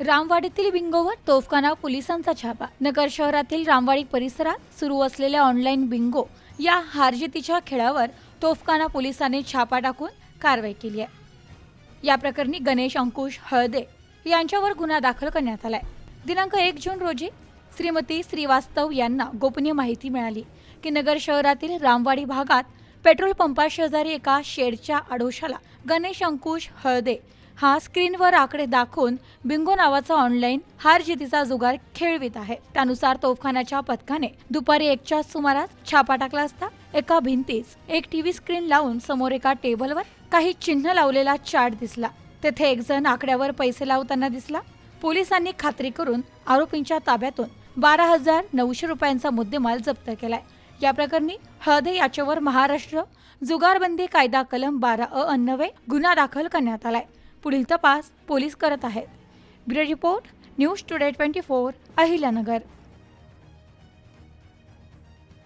रामवाडीतील बिंगोवर तोफखाना पोलिसांचा छापा. नगर शहरातील रामवाडी परिसरात सुरू असलेल्या ऑनलाईन बिंगो या हारजितीच्या खेळावर तोफखाना पोलिसांनी छापा टाकून कारवाई केली आहे. या प्रकरणी गणेश अंकुश हळदे यांच्यावर गुन्हा दाखल करण्यात आलाय. दिनांक एक जून रोजी श्रीमती श्रीवास्तव यांना गोपनीय माहिती मिळाली की नगर शहरातील रामवाडी भागात पेट्रोल पंपाशेजारी एका शेडच्या आडोशाला गणेश अंकुश हळदे हा स्क्रीनवर आकडे दाखवून बिंगो नावाचा ऑनलाईन हार जितीचा जुगार खेळवित आहे. त्यानुसार तोफखान्याच्या पथकाने दुपारी एकच्या सुमारास छापा टाकला असता एका भिंतीस एक टीव्ही स्क्रीन लावून समोर एका टेबलवर काही चिन्ह लावलेला चार्ट दिसला. तेथे एक जण आकड्यावर पैसे लावताना दिसला. पोलिसांनी खात्री करून आरोपींच्या ताब्यातून बारा हजार नऊशे रुपयांचा मुद्देमाल जप्त केलाय. या प्रकरणी हळदे याच्यावर महाराष्ट्र जुगारबंदी कायदा कलम बारा अ अन्नवे गुन्हा दाखल करण्यात आलाय. पुढील तपास पोलीस करत आहेत. Bureau report news today twenty four Ahilyanagar.